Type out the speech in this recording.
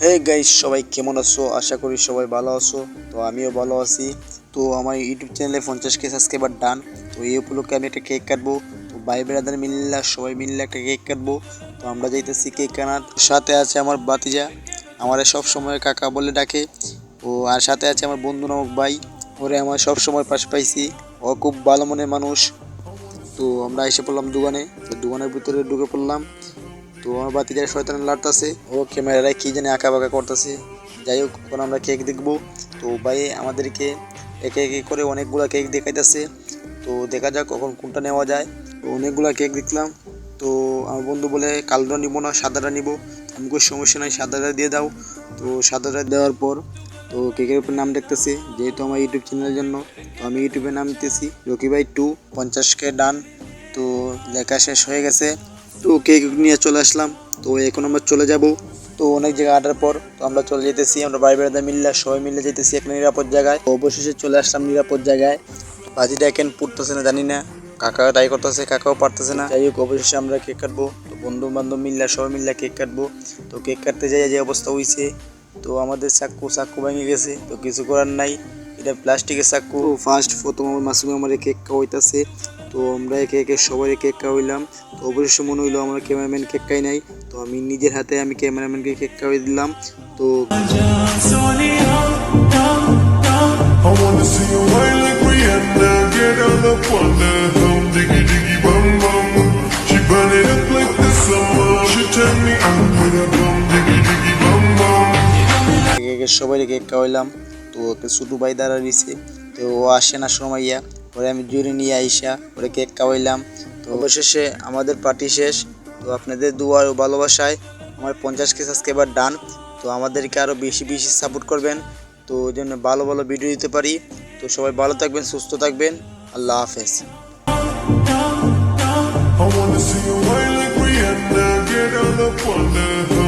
Hey guys সবাই কেমন আছো? আশা করি সবাই ভালো আছো। তো আমিও ভালো আছি। তো আমার ইউটিউব চ্যানেলে পঞ্চাশ কে সাবস্ক্রাইবার ডান তো এই উপলক্ষে আমি একটা কেক কাটবো। তো ভাই বেড়াদার মিললে, সবাই মিললে একটা কেক কাটবো। তো আমরা যাইতেছি কেক কানার সাথে আছে আমার বাতিজা আমার সব সময় কাকা বলে ডাকে। ও, আর সাথে আছে আমার বন্ধু নামক ভাই। ওরে আমার সব সময় পাশে পাইছি। ও খুব ভালো মনের মানুষ। তো আমরা এসে পড়লাম দোকানে। তো দোকানের ভিতরে ঢুকে পড়লাম। তো আমার বাতি বাতিজার শয়তান লাড়তাছে, ও ক্যামেরায় কী জানি আঁকা বাঁকা করতেছে। যাই হোক, এখন আমরা কেক দেখব। তো ভাই, আমাদেরকে একে একে করে অনেকগুলো কেক দেখাইতেছে। তো দেখা যাক কখন কোনটা নেওয়া যায়। তো অনেকগুলা কেক দেখলাম। তো আমার বন্ধু বলে, কালোটা নিবো না, সাদাটা নিবো। আমি কোনো সমস্যা নাই, সাদাটা দিয়ে দাও। তো সাদাটা দেওয়ার পর, তো কেকের উপর নাম দেখতেছি, যেহেতু আমার ইউটিউব চ্যানেলের জন্য, তো আমি ইউটিউবে নাম দিতেছি রকি ভাই টু, পঞ্চাশ কে ডান। তো লেখা শেষ হয়ে গেছে। তো কেক নিয়ে চলে আসলাম। তো এখন আমরা চলে যাব। তো অনেক জায়গায় আটার পর তো আমরা চলে যেতেছি। আমরা বাড়ি বেড়াতে মিললে, সবাই মিলে যেতেছি একটা নিরাপদ জায়গায়। অবশেষে চলে আসলাম নিরাপদ জায়গায়। বাজিটা এখন পড়তেছে না, জানি না। কাকা ট্রাই করতেছে, কাকাও পারতেছে না। যাই হোক, অবশেষে আমরা কেক কাটবো। তো বন্ধু বান্ধব মিললে, সবাই মিললে কেক কাটবো। তো কেক কাটতে যাই যে অবস্থা হয়েছে তো আমাদের চাক্কু চাক্কু ভেঙে গেছে। তো কিছু করার নাই। এটা প্লাস্টিকের চাক্কু ফার্স্ট প্রথম আমার মাসুমে আমার কেক খাওয়াইতেছে। তো আমরা একে একে সবাই কেক এক তো অবশ্যই মনে হইল আমরা ক্যামেরাম্যান কেক খাই নাই। তো আমি নিজের হাতে আমি ক্যামেরাম্যানকে কেক খাওয়াই দিলাম। তো সবাই কেক খাওয়াইলাম। তো ছোটো ভাই দাঁড়া দিছে তো ও আসে না সময় ইয়া। পরে আমি জুড়ে নিয়ে আইসা পরে কেক খাওয়াইলাম। তো অবশেষে আমাদের পার্টি শেষ। তো আপনাদের দুয়ার ভালোবাসায় আমার পঞ্চাশ কে সাবস্ক্রাইবার ডান তো আমাদেরকে আরও বেশি বেশি সাপোর্ট করবেন। তো ওই জন্য ভালো ভালো ভিডিও দিতে পারি। তো সবাই ভালো থাকবেন, সুস্থ থাকবেন। আল্লাহ হাফেজ।